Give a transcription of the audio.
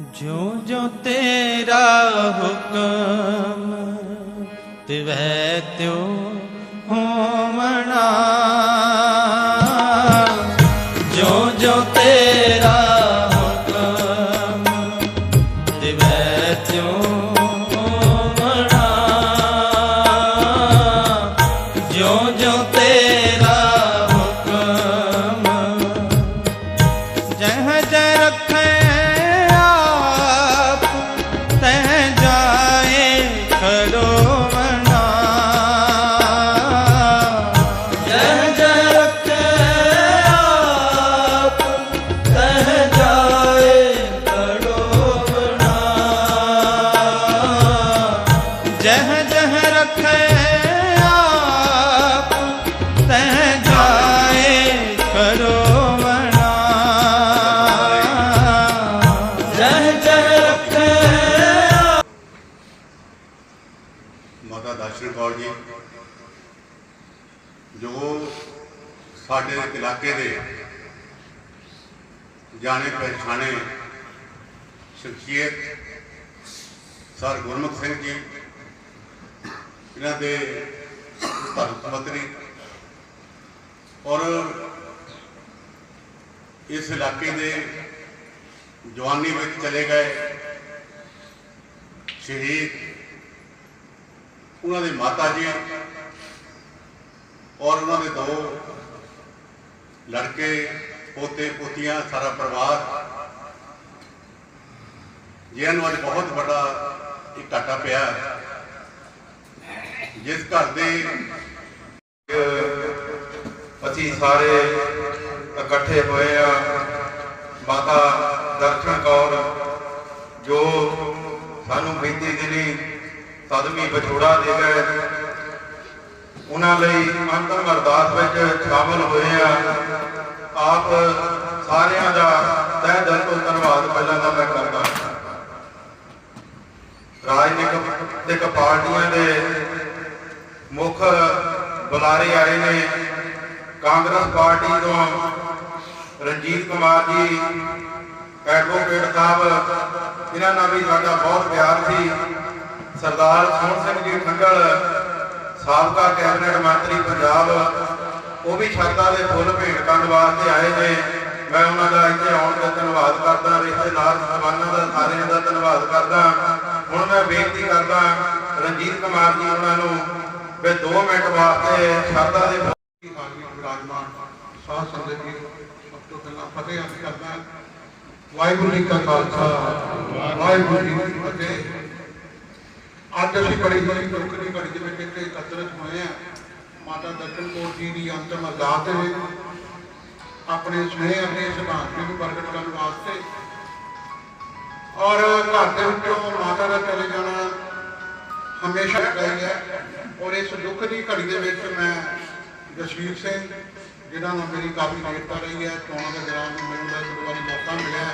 ਜਿਉ ਜਿਉ ਤੇਰਾ ਹੁਕਮ ਤਿਵੈ ਤਿਉ ਦਰਸ਼ਨ ਕੌਰ ਜੀ, ਜੋ ਸਾਡੇ ਇਲਾਕੇ ਦੇ ਜਾਣੇ ਪਛਾਣੇ ਸ਼ਖਸੀਅਤ ਸਰ ਗੁਰਮੁਖ ਸਿੰਘ ਜੀ, ਇਹਨਾਂ ਦੇ ਧਰਮ ਮੰਤਰੀ ਔਰ ਇਸ ਇਲਾਕੇ ਦੇ ਜਵਾਨੀ ਵਿੱਚ ਚਲੇ ਗਏ ਸ਼ਹੀਦ ਉਹਨਾਂ ਦੇ ਮਾਤਾ ਜੀ ਔਰ ਉਹਨਾਂ ਦੇ ਦੋ ਲੜਕੇ, ਪੋਤੇ, ਪੋਤੀਆਂ, ਸਾਰਾ ਪਰਿਵਾਰ। ਜਿਨ੍ਹਾਂ ਨੂੰ ਅੱਜ ਬਹੁਤ ਵੱਡਾ ਇੱਕ ਘਾਟਾ ਪਿਆ। ਜਿਸ ਘਰ ਦੇ ਅਸੀਂ ਸਾਰੇ ਇਕੱਠੇ ਹੋਏ ਆ। ਮਾਤਾ ਦਰਸ਼ਨ ਕੌਰ, ਜੋ ਸਾਨੂੰ ਬੀਤੀ ਦਿਨੀ ਸਦਮੀ ਵਿਛੋੜਾ ਦੇ ਗਏ। ਉਹਨਾਂ ਲਈ ਅੰਤਮ ਅਰਦਾਸ ਵਿੱਚ ਸ਼ਾਮਲ ਹੋਏ ਆ ਆਪ ਸਾਰਿਆਂ ਦਾ ਤਹਿ ਦਿਲ ਤੋਂ ਧੰਨਵਾਦ ਪਹਿਲਾਂ ਤਾਂ ਮੈਂ ਕਰਦਾ ਰਾਜਨੀਤਿਕ ਪਾਰਟੀਆਂ ਦੇ ਮੁੱਖ ਬੁਲਾਰੇ ਆਏ ਨੇ। ਕਾਂਗਰਸ ਪਾਰਟੀ ਤੋਂ ਰਣਜੀਤ ਕੁਮਾਰ ਜੀ ਐਡਵੋਕੇਟ ਸਾਹਿਬ ਇਹਨਾਂ ਨਾਲ ਵੀ ਸਾਡਾ ਬਹੁਤ ਪਿਆਰ ਸੀ। ਸਰਦਾਰ ਸੋਹਣ ਸਿੰਘ ਜੀ ਠੰਗਲ ਸਾਬਕਾ ਕੈਬਨਿਟ ਮੰਤਰੀ ਪੰਜਾਬ, ਉਹ ਵੀ ਛਾਤਾ ਦੇ ਫੁੱਲ ਭੇਟ ਕਰਨ ਵਾਸਤੇ ਆਏ ਨੇ। ਮੈਂ ਉਹਨਾਂ ਦਾ ਇੱਥੇ ਆਉਣ ਦਾ ਧੰਨਵਾਦ ਕਰਦਾ, ਰਿਸ਼ਤੇਦਾਰ ਸਹਿਬਾਨਾਂ ਦਾ, ਸਾਰਿਆਂ ਦਾ ਧੰਨਵਾਦ ਕਰਦਾ। ਹੁਣ ਮੈਂ ਬੇਨਤੀ ਕਰਦਾ, ਰਣਜੀਤ ਕੁਮਾਰ ਜੀ ਉਹਨਾਂ ਨੂੰ ਵੀ 2 ਮਿੰਟ ਵਾਸਤੇ ਛਾਤਾ ਦੇ ਵਿਰਾਜਮਾਨ ਸਾਧ ਸੰਗਤ ਜੀ, ਸਭ ਤੋਂ ਪਹਿਲਾਂ ਫਤਿਹ ਅਰਜ਼ ਕਰਦਾ। ਵਾਹਿਗੁਰੂ ਜੀ ਕਾ ਖਾਲਸਾ, ਵਾਹਿਗੁਰੂ ਜੀ ਕੀ ਫਤਿਹ। ਅੱਜ ਅਸੀਂ ਬੜੀ ਬੜੀ ਦੁੱਖ ਦੀ ਘੜੀ ਦੇ ਵਿੱਚ ਇੱਥੇ ਇਕੱਤਰਿਤ ਹੋਏ ਆ ਮਾਤਾ ਦਰਸ਼ਨ ਕੌਰ ਜੀ ਦੀ ਅੰਤਮ ਅਰਦਾਸ ਦੇ ਵਿੱਚ ਆਪਣੇ ਸੁਨੇਹੇ ਅਤੇ ਸਿਧਾਂਤ ਨੂੰ ਪ੍ਰਗਟ ਕਰਨ ਵਾਸਤੇ ਔਰ ਘਰ ਦੇ ਵਿੱਚੋਂ ਮਾਤਾ ਦਾ ਚਲੇ ਜਾਣਾ ਹਮੇਸ਼ਾ ਗਈ ਹੈ। ਔਰ ਇਸ ਦੁੱਖ ਦੀ ਘੜੀ ਦੇ ਵਿੱਚ ਮੈਂ ਜਸਵੀਰ ਸਿੰਘ ਜਿਹਨਾਂ ਨਾਲ ਮੇਰੀ ਕਾਫੀ ਨੇੜਤਾ ਰਹੀ ਹੈ, ਚੋਣਾਂ ਦੇ ਦੌਰਾਨ ਮੈਨੂੰ ਦਾ ਇੱਕ ਵਾਰੀ ਮੌਕਾ ਮਿਲਿਆ